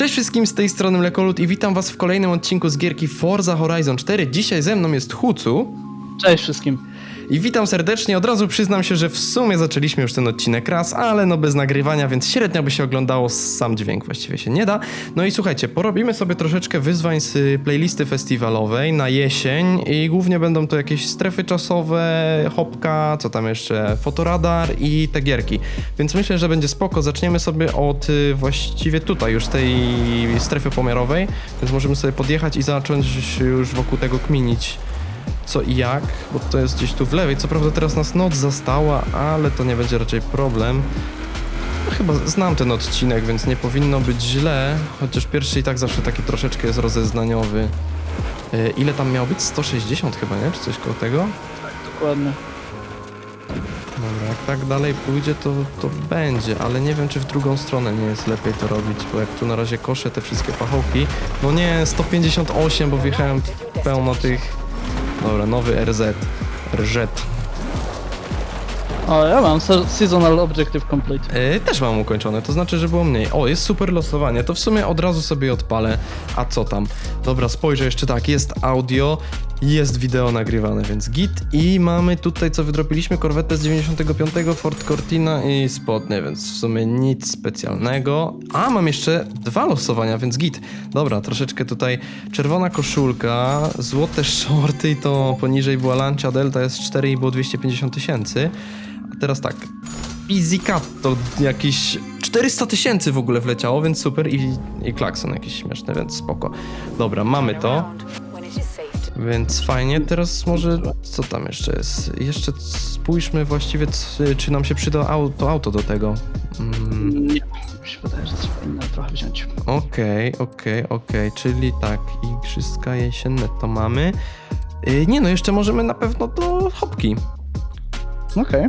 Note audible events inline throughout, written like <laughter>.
Cześć wszystkim, z tej strony Mlekolut i witam was w kolejnym odcinku z gierki Forza Horizon 4. Dzisiaj ze mną jest Hucu Cześć wszystkim. I witam serdecznie. Od razu przyznam się, że w sumie zaczęliśmy już ten odcinek raz, ale no bez nagrywania, więc średnio by się oglądało, sam dźwięk właściwie się nie da. No i słuchajcie, porobimy sobie troszeczkę wyzwań z y, playlisty festiwalowej na jesień i głównie będą to jakieś strefy czasowe, hopka, co tam jeszcze, fotoradar i te gierki. Więc myślę, że będzie spoko. Zaczniemy sobie od y, właściwie tutaj już tej strefy pomiarowej, więc możemy sobie podjechać i zacząć już wokół tego kminić co i jak, bo to jest gdzieś tu w lewej. Co prawda teraz nas noc zastała, ale to nie będzie raczej problem. No, chyba znam ten odcinek, więc nie powinno być źle, chociaż pierwszy i tak zawsze taki troszeczkę jest rozeznaniowy. E, Ile tam miało być? 160 chyba, nie? Czy coś koło tego? Dokładnie. Dobra, jak tak dalej pójdzie, to, to będzie, ale nie wiem, czy w drugą stronę nie jest lepiej to robić, bo jak tu na razie koszę te wszystkie pachołki, no nie, 158, bo wjechałem pełno tych... Dobra, nowy RZ. RZ. O, ja mam se- Seasonal Objective Complete. Yy, też mam ukończone, to znaczy, że było mniej. O, jest super losowanie, to w sumie od razu sobie odpalę. A co tam? Dobra, spojrzę jeszcze tak, jest audio, jest wideo nagrywane, więc git. I mamy tutaj, co wydropiliśmy, korwetę z 95, Ford Cortina i spodnie, więc w sumie nic specjalnego. A, mam jeszcze dwa losowania, więc git. Dobra, troszeczkę tutaj czerwona koszulka, złote <laughs> shorty i to poniżej była Lancia Delta, jest 4 i było 250 tysięcy. Teraz tak, Easy Cut to jakieś 400 tysięcy w ogóle wleciało, więc super i, i klakson jakiś śmieszny, więc spoko. Dobra, mamy to, więc fajnie. Teraz może, co tam jeszcze jest? Jeszcze spójrzmy właściwie, czy nam się przyda auto, auto do tego. Mm, Nie, mi się wydaje, że trzeba inne trochę wziąć. Okej, okej, okej, czyli tak, igrzyska jesienne to mamy. Yy, nie no, jeszcze możemy na pewno do hopki. Okej.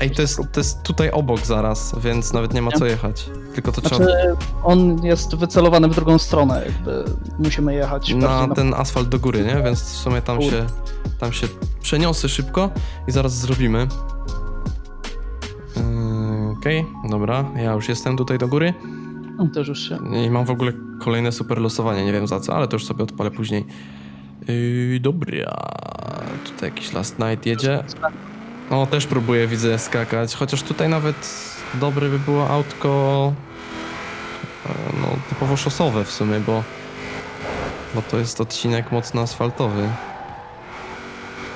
Ej, to jest, to jest tutaj obok zaraz, więc nawet nie ma co jechać. Tylko to trzeba Znaczy, on jest wycelowany w drugą stronę, jakby musimy jechać na bardziej ten asfalt do góry, nie? Więc w sumie tam się, tam się przeniosę szybko i zaraz zrobimy. Yy, Okej, dobra, ja już jestem tutaj do góry No, też już się. i mam w ogóle kolejne super losowanie, nie wiem za co, ale to już sobie odpalę później. Yy, dobra, tutaj jakiś last night jedzie. O, też próbuję, widzę, skakać, chociaż tutaj nawet dobre by było autko e, no, typowo szosowe w sumie, bo, bo to jest odcinek mocno asfaltowy.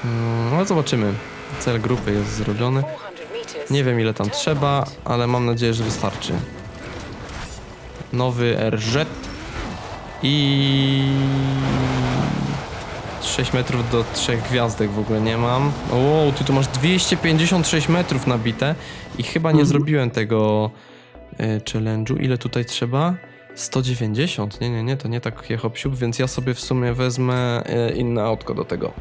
Mm, ale zobaczymy. Cel grupy jest zrobiony. Nie wiem ile tam trzeba, ale mam nadzieję, że wystarczy. Nowy RZ i 6 metrów do 3 gwiazdek w ogóle nie mam. O, ty tu masz 256 metrów nabite i chyba nie Mhm. zrobiłem tego y, challenge'u. Ile tutaj trzeba? 190. Nie, nie, nie, to nie tak hop więc ja sobie w sumie wezmę y, inne autko do tego.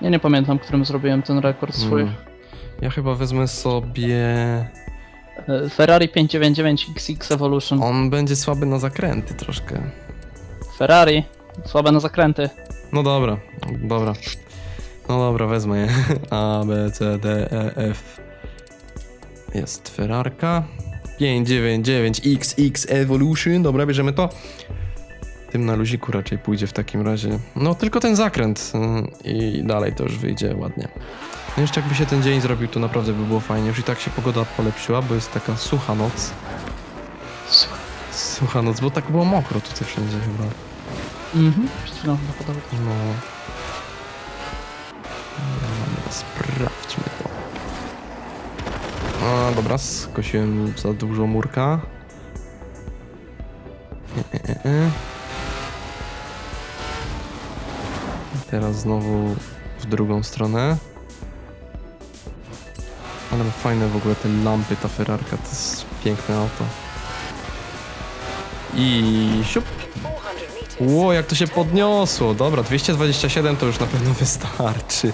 Ja nie pamiętam, którym zrobiłem ten rekord swój. Mm. Ja chyba wezmę sobie. E, Ferrari 599 XX Evolution. On będzie słaby na zakręty troszkę. Ferrari. Słabe na zakręty. No dobra, dobra. No dobra, wezmę je. <laughs> A, B, C, D, E, F. Jest Ferrarka. 599 XX Evolution. Dobra, bierzemy to. Tym na luziku raczej pójdzie w takim razie. No, tylko ten zakręt y, i dalej to już wyjdzie ładnie. No jeszcze jakby się ten dzień zrobił, to naprawdę by było fajnie. Już i tak się pogoda polepszyła, bo jest taka sucha noc. Sucha noc, bo tak było mokro tutaj wszędzie chyba. Mhm. Przed chwilą podawał. No. No, sprawdźmy to. A, dobra, skosiłem za dużo murka. E, e, e, e. Teraz znowu w drugą stronę. Ale ma fajne w ogóle te lampy, ta Ferrarka, to jest piękne auto. I siup. Ło, jak to się podniosło. Dobra, 227 to już na pewno wystarczy.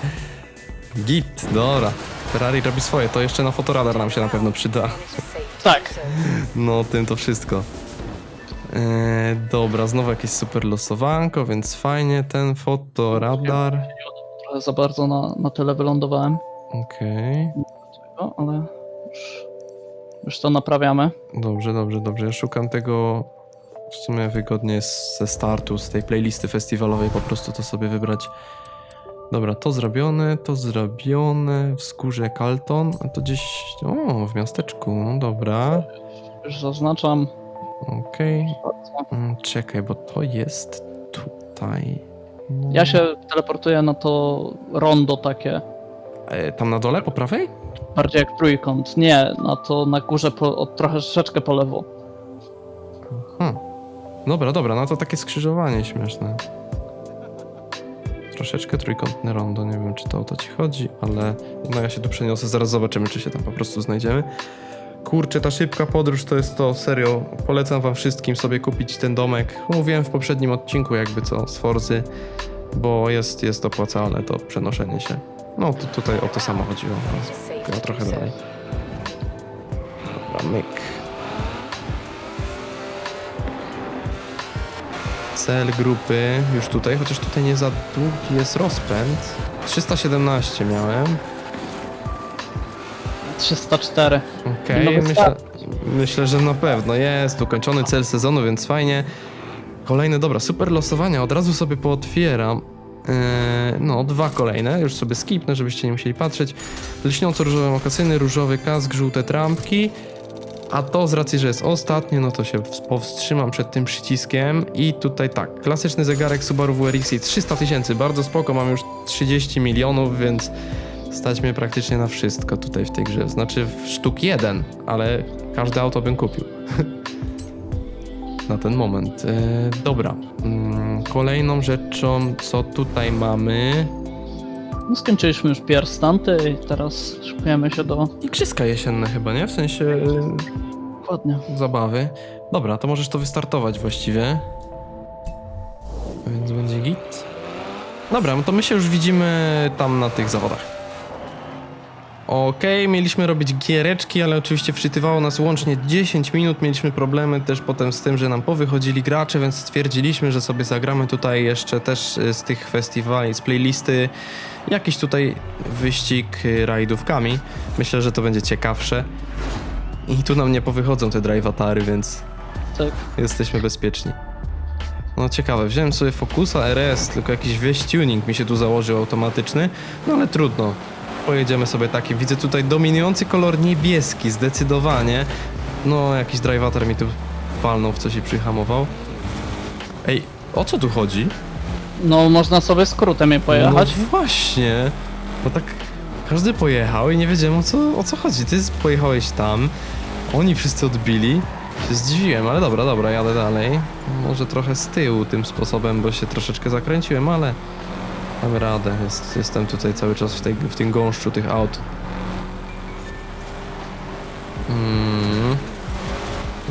Git, dobra. Ferrari robi swoje, to jeszcze na fotoradar nam się na pewno przyda. Tak. No, tym to wszystko. Eee, dobra, znowu jakieś super losowanko, więc fajnie ten fotoradar. Trochę za bardzo na, na tyle wylądowałem. Okej. No, ale już Już to naprawiamy. Dobrze, dobrze, dobrze. Ja szukam tego w sumie wygodnie ze startu, z tej playlisty festiwalowej po prostu to sobie wybrać. Dobra, to zrobione, to zrobione, wzgórze Kalton, a to gdzieś, o, w miasteczku, no dobra, Już zaznaczam. okej. Mm, Czekaj, bo to jest tutaj. Ja się teleportuję na to rondo takie. E, tam na dole, po prawej? Bardziej jak trójkąt. Nie, na to na górze po, troszeczkę po lewo. Dobra, dobra, no to takie skrzyżowanie śmieszne. Troszeczkę trójkątne rondo, nie wiem czy to o to ci chodzi, ale no ja się tu przeniosę, zaraz zobaczymy czy się tam po prostu znajdziemy. Kurczę, ta szybka podróż to jest to, serio, polecam wam wszystkim sobie kupić ten domek. Mówiłem w poprzednim odcinku jakby co z Forzy, bo jest, jest opłacalne to przenoszenie się. No tu, tutaj o to samo chodziło, trochę dalej. Dobra, myk. Cel grupy już tutaj, chociaż tutaj nie za długi jest rozpęd. 317 miałem. 304. Okej, myślę, myślę, że na pewno jest ukończony cel sezonu, więc fajnie. Kolejne, dobra, super losowania, od razu sobie pootwieram. Eee, no, dwa kolejne, już sobie skipnę, żebyście nie musieli patrzeć. Lśniąco-różowe mokasyny, różowy kask, żółte trampki. A to z racji, że jest ostatnie, no to się ws- powstrzymam przed tym przyciskiem. I tutaj tak, klasyczny zegarek Subaru WRX 300 tysięcy, bardzo spoko, mam już 30 milionów, więc stać mnie praktycznie na wszystko tutaj w tej grze. Znaczy w sztuk jeden, ale każde auto bym kupił. <laughs> na ten moment. E, dobra, mm, kolejną rzeczą, co tutaj mamy... No, skończyliśmy już pierwszy stanty i teraz szykujemy się do... Igrzyska jesienne chyba, nie? W sensie... e, Dokładnie. zabawy. Dobra, to możesz to wystartować właściwie. Więc będzie git. Dobra, no to my się już widzimy tam na tych zawodach. Okej, mieliśmy robić giereczki, ale oczywiście wczytywało nas łącznie 10 minut. Mieliśmy problemy też potem z tym, że nam powychodzili gracze, więc stwierdziliśmy, że sobie zagramy tutaj jeszcze też y, z tych festiwali, z playlisty jakiś tutaj wyścig y, rajdówkami. Myślę, że to będzie ciekawsze. I tu nam nie powychodzą te drive-atary, więc Tak. jesteśmy bezpieczni. No ciekawe, wziąłem sobie Focusa RS, tylko jakiś wieś tuning mi się tu założył automatyczny, no ale trudno. Pojedziemy sobie taki. Widzę tutaj dominujący kolor niebieski, zdecydowanie. No, jakiś drive-atar mi tu walnął w coś i przyhamował. Ej, o co tu chodzi? No, można sobie skrótem je pojechać. No właśnie. No tak każdy pojechał i nie wiedziałem o co, o co chodzi. Ty pojechałeś tam, oni wszyscy odbili. Się zdziwiłem, ale dobra, dobra, jadę dalej. Może trochę z tyłu tym sposobem, bo się troszeczkę zakręciłem, ale dam radę. Jest, jestem tutaj cały czas w, tej, w tym gąszczu tych aut. Mm.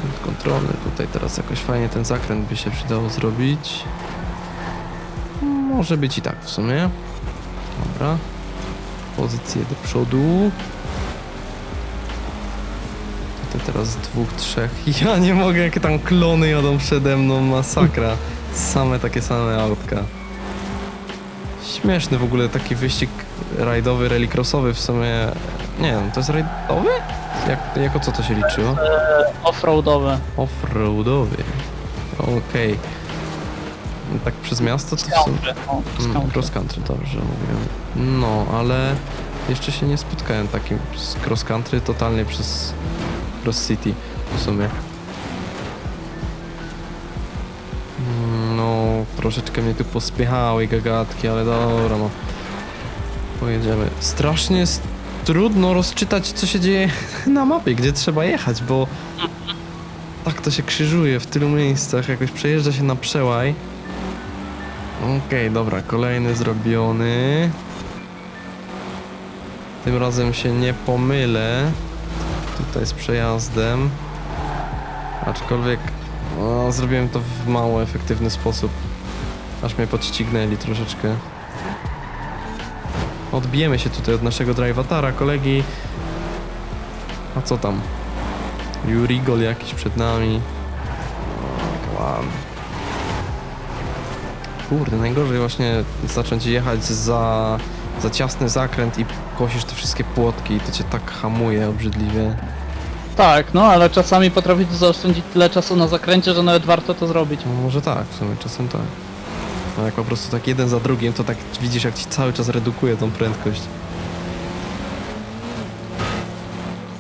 Punkt kontrolny tutaj teraz jakoś fajnie ten zakręt by się przydało zrobić. Może być i tak w sumie. Dobra. Pozycję do przodu. Tutaj teraz dwóch, trzech. <laughs> Ja nie mogę, jakie tam klony jadą przede mną. Masakra. Same takie same autka. Śmieszny w ogóle taki wyścig rajdowy, rallycrossowy w sumie. Nie wiem, to jest rajdowy? Jak, jako co to się liczyło? Offroadowe. Offroadowy. Okej. No Tak przez miasto to w sumie... Country. O, Mm, country. cross country, dobrze mówiłem. No, ale jeszcze się nie spotkałem takim z cross country totalnie przez cross city w sumie. Troszeczkę mnie tu pospiechały gagatki, ale dobra, no. Pojedziemy. Strasznie jest trudno rozczytać, co się dzieje <laughs> na mapie, gdzie trzeba jechać, bo tak to się krzyżuje w tylu miejscach, jakoś przejeżdża się na przełaj. Okej, dobra, kolejny zrobiony. Tym razem się nie pomylę. Tutaj z przejazdem. Aczkolwiek no, zrobiłem to w mało efektywny sposób. Aż mnie podścignęli troszeczkę. Odbijemy się tutaj od naszego drive'atara, kolegi. A co tam? Jurigol jakiś przed nami. Ładnie. Kurde, najgorzej właśnie zacząć jechać za, za ciasny zakręt i kosisz te wszystkie płotki i to cię tak hamuje obrzydliwie. Tak, no ale czasami potraficie zaoszczędzić tyle czasu na zakręcie, że nawet warto to zrobić. No może tak, w sumie czasem tak. No jak po prostu tak jeden za drugim, to tak widzisz jak ci cały czas redukuje tą prędkość.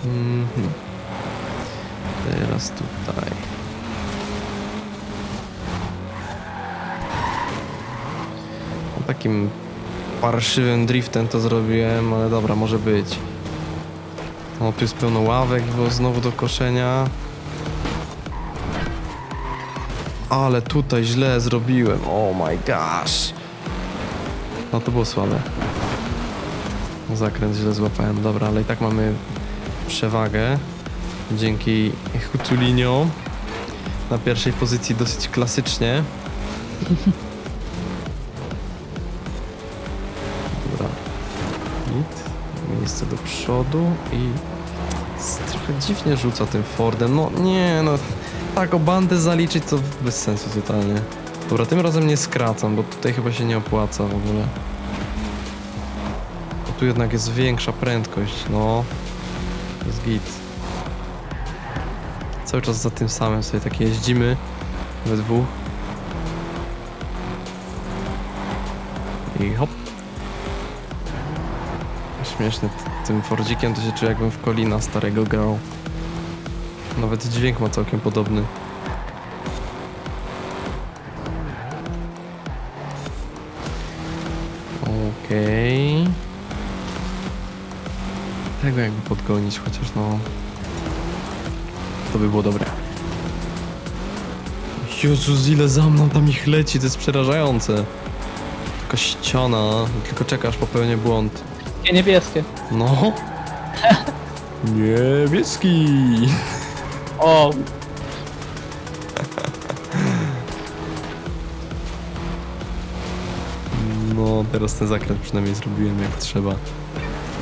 Mhm. Teraz tutaj. Takim parszywym driftem to zrobiłem, ale dobra, może być. O, tu jest pełno ławek, bo znowu do koszenia. Ale tutaj źle zrobiłem. Oh my gosh. No to było słabe. Zakręt źle złapałem. Dobra, ale i tak mamy przewagę. Dzięki Hutulinio. Na pierwszej pozycji dosyć klasycznie. Dobra. Git. Miejsce do przodu i trochę dziwnie rzuca tym Fordem. No nie, no tak o bandę zaliczyć to bez sensu totalnie. Dobra, tym razem nie skracam, bo tutaj chyba się nie opłaca w ogóle. Bo tu jednak jest większa prędkość, no. Jest git. Cały czas za tym samym sobie tak jeździmy we dwóch. I hop. Śmieszne, tym Fordzikiem to się czuję jakbym w Kolina starego grał. Nawet dźwięk ma całkiem podobny. Okej. Tego jakby podgonić chociaż no. To by było dobre. Jezus, ile za mną tam ich leci, to jest przerażające. Taka ściana, tylko czekasz, popełnię błąd. Nie niebieskie. No. <laughs> Niebieski. O, No, teraz ten zakręt przynajmniej zrobiłem jak trzeba.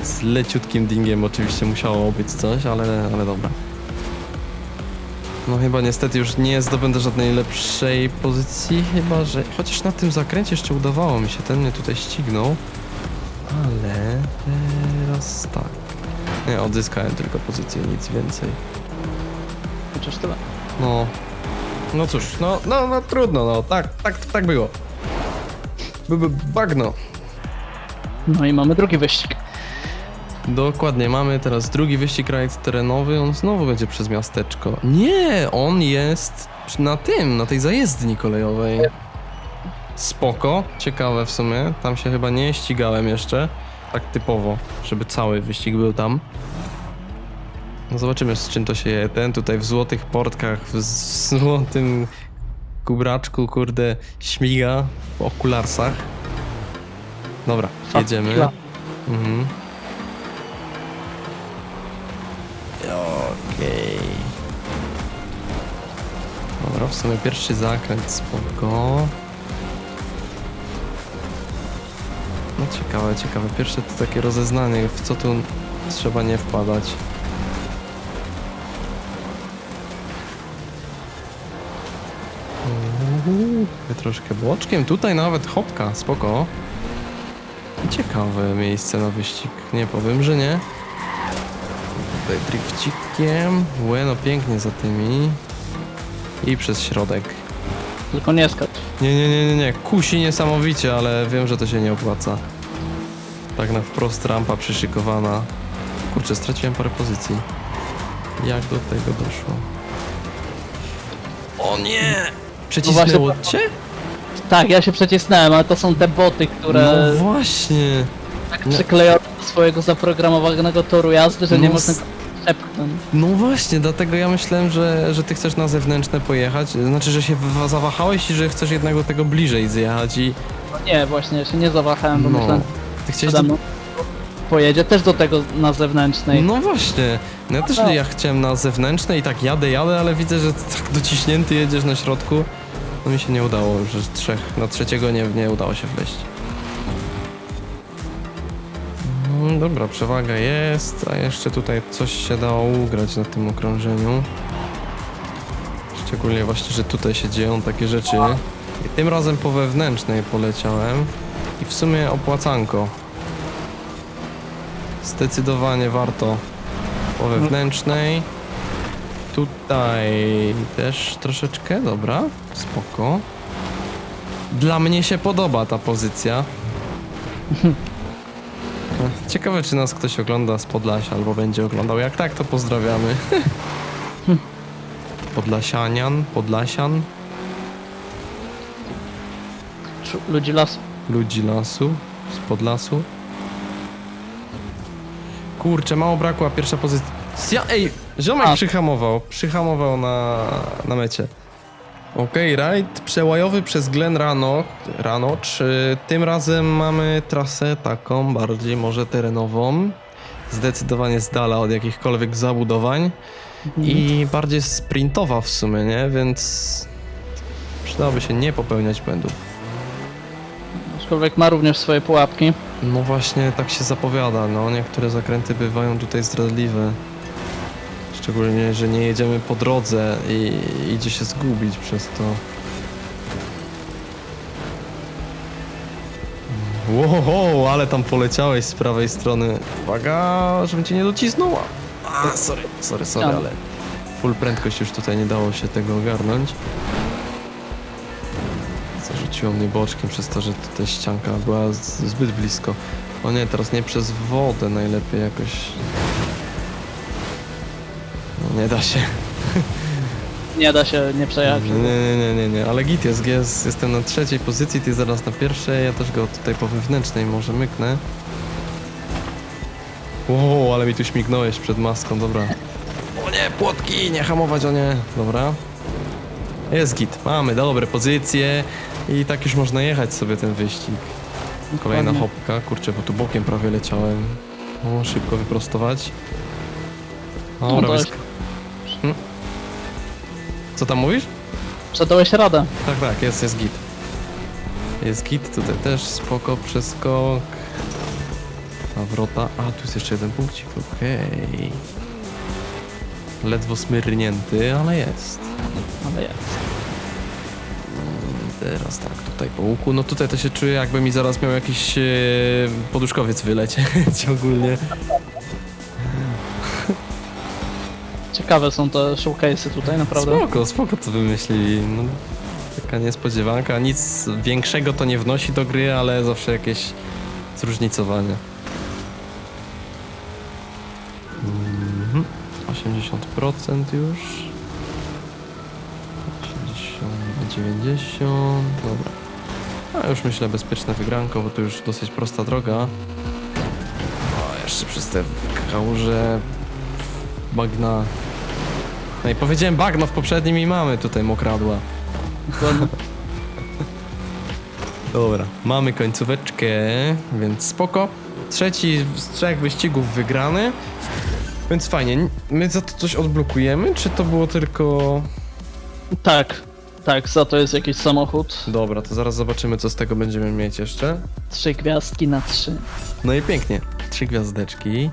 Z leciutkim dingiem oczywiście musiało być coś, ale, ale dobra. No chyba niestety już nie zdobędę żadnej lepszej pozycji, chyba że... Chociaż na tym zakręcie jeszcze udawało mi się, ten mnie tutaj ścignął. Ale teraz tak. Nie, odzyskałem tylko pozycję, nic więcej. Chociaż tyle. No. No cóż, no, no, no trudno, no, tak, tak, tak było. Byłby bagno. No i mamy drugi wyścig. Dokładnie, mamy teraz drugi wyścig rajd terenowy, on znowu będzie przez miasteczko. Nie, on jest na tym, na tej zajezdni kolejowej. Spoko, ciekawe w sumie, tam się chyba nie ścigałem jeszcze, tak typowo, żeby cały wyścig był tam. No zobaczymy z czym to się je. Ten tutaj w złotych portkach, w złotym kubraczku, kurde, śmiga w okularsach. Dobra, jedziemy. Mhm. Okej. Dobra, w sumie pierwszy zakręt, spoko. No ciekawe, ciekawe. Pierwsze to takie rozeznanie, w co tu trzeba nie wpadać. Troszkę boczkiem, tutaj nawet hopka, spoko. Ciekawe miejsce na wyścig, nie powiem, że nie. Tutaj drifcikiem, łe no pięknie za tymi. I przez środek. Tylko nie skacz. Nie, nie, nie, nie, nie, kusi niesamowicie, ale wiem, że to się nie opłaca. Tak na wprost rampa przyszykowana. Kurczę, straciłem parę pozycji. Jak do tego doszło? O nie! Przycisnęło cię? Tak, ja się przecisnąłem, ale to są te boty, które No właśnie. tak no. przykleją do swojego zaprogramowanego toru jazdy, że nie No można s- go. No właśnie, dlatego ja myślałem, że, że ty chcesz na zewnętrzne pojechać. Znaczy, że się zawahałeś i że chcesz jednak do tego bliżej zjechać i... No nie, właśnie, ja się nie zawahałem, bo No. myślałem, Ty chciałeś... Do... pojedzie też do tego na zewnętrznej. No właśnie. No ja też No. ja chciałem na zewnętrzne i tak jadę, jadę, ale widzę, że tak dociśnięty jedziesz na środku. No mi się nie udało, że z trzech, na trzeciego nie, nie udało się wleźć. No, dobra, przewaga jest, a jeszcze tutaj coś się dało ugrać na tym okrążeniu. Szczególnie właśnie, że tutaj się dzieją takie rzeczy. I tym razem po wewnętrznej poleciałem i w sumie opłacanko. Zdecydowanie warto po wewnętrznej. Tutaj też troszeczkę, dobra, spoko. Dla mnie się podoba ta pozycja. <laughs> Ciekawe, czy nas ktoś ogląda z Podlasia albo będzie oglądał. Jak tak, to pozdrawiamy. <laughs> Podlasianian, Podlasian, Ludzi lasu. ludzi lasu, z Podlasu. Kurczę, mało brakła pierwsza pozycja. Ej, ziomek A. przyhamował, przyhamował na, na mecie. Okej, rajd przełajowy przez Glen Rano, Rano. Czy tym razem mamy trasę taką bardziej może terenową? Zdecydowanie z dala od jakichkolwiek zabudowań i bardziej sprintowa w sumie, nie? Więc przydałoby się nie popełniać błędów. Aczkolwiek ma również swoje pułapki. No właśnie, tak się zapowiada, no. Niektóre zakręty bywają tutaj zdradliwe. Szczególnie, że nie jedziemy po drodze i idzie się zgubić przez to. Wow, ale tam poleciałeś z prawej strony. Uwaga, żebym cię nie docisnął. A, sorry, sorry, sorry, Ja. ale full prędkość już tutaj nie dało się tego ogarnąć. Zarzuciło mnie boczkiem przez to, że tutaj ścianka była zbyt blisko. O nie, teraz nie przez wodę najlepiej jakoś. No nie da się. Nie da się nie przejechać. Nie, nie, nie, nie, nie. Ale git jest, jest, jestem na trzeciej pozycji, ty zaraz na pierwszej, ja też go tutaj po wewnętrznej może myknę. Wow, ale mi tu śmignąłeś przed maską, dobra. O nie, płotki, nie hamować, o nie. Dobra. Jest git, mamy dobre pozycje i tak już można jechać sobie ten wyścig. Kolejna Dokładnie. hopka, kurczę, bo tu bokiem prawie leciałem. O, szybko wyprostować. Dobra, to wysk- Hmm? Co tam mówisz? Że dałeś radę. Tak, tak, jest, jest git. Jest git, tutaj też spoko przeskok. Nawrota. A, tu jest jeszcze jeden punkcik, okej. Ledwo smyrnięty, ale jest. Ale jest. Teraz tak, tutaj po łuku. No tutaj to się czuję, jakby mi zaraz miał jakiś e, poduszkowiec wylecieć <laughs> ogólnie. Ciekawe są te showcase'y tutaj, naprawdę. Spoko, spoko to wymyślili. No, taka niespodziewanka. Nic większego to nie wnosi do gry, ale zawsze jakieś zróżnicowanie. Mhm. 80% już. 80, 90. Dobra. A już myślę bezpieczne wygranko, bo to już dosyć prosta droga. O, jeszcze przez te kałuże bagna no i powiedziałem bagno w poprzednim i mamy tutaj mokradła. <laughs> Dobra, mamy końcóweczkę, więc spoko. Trzeci z trzech wyścigów wygrany. Więc fajnie. My za to coś odblokujemy, czy to było tylko... Tak, tak, za to jest jakiś samochód. Dobra, to zaraz zobaczymy, co z tego będziemy mieć jeszcze. Trzy gwiazdki na trzy. No i pięknie. Trzy gwiazdeczki.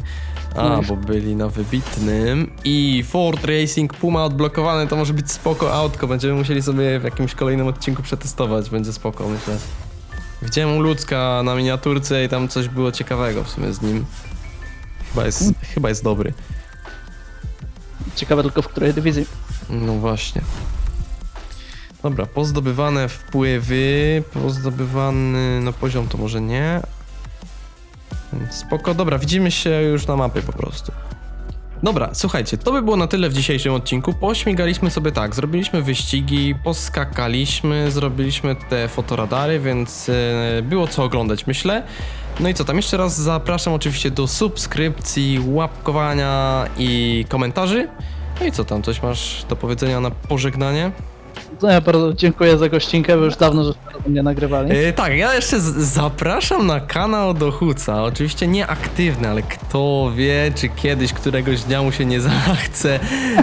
A, i- bo byli na wybitnym. I Ford Racing Puma odblokowane, to może być spoko autko. Będziemy musieli sobie w jakimś kolejnym odcinku przetestować. Będzie spoko, myślę. Widziałem u Ludzka na miniaturce i tam coś było ciekawego w sumie z nim. Chyba jest, chyba jest dobry. Ciekawe tylko w której dywizji. No właśnie. Dobra, pozdobywane wpływy, pozdobywany, no poziom to może nie. Spoko, dobra, widzimy się już na mapie po prostu. Dobra, słuchajcie, to by było na tyle w dzisiejszym odcinku. Pośmigaliśmy sobie tak, zrobiliśmy wyścigi, poskakaliśmy, zrobiliśmy te fotoradary, więc e, było co oglądać, myślę. No i co tam, jeszcze raz zapraszam oczywiście do subskrypcji, łapkowania i komentarzy. No i co tam, coś masz do powiedzenia na pożegnanie? No ja bardzo dziękuję za gościnkę, bo już dawno żeśmy nie nagrywali. E, tak, ja jeszcze zapraszam na kanał do Huca. Oczywiście nieaktywny, ale kto wie, czy kiedyś któregoś dnia mu się nie <laughs> zachce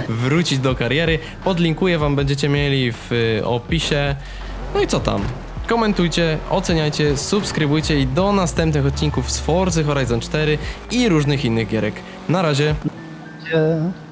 wrócić do kariery. Podlinkuję wam, będziecie mieli w y, opisie. No i co tam? Komentujcie, oceniajcie, subskrybujcie i do następnych odcinków z Forza Horizon 4 i różnych innych gierek. Na razie. Gdzie-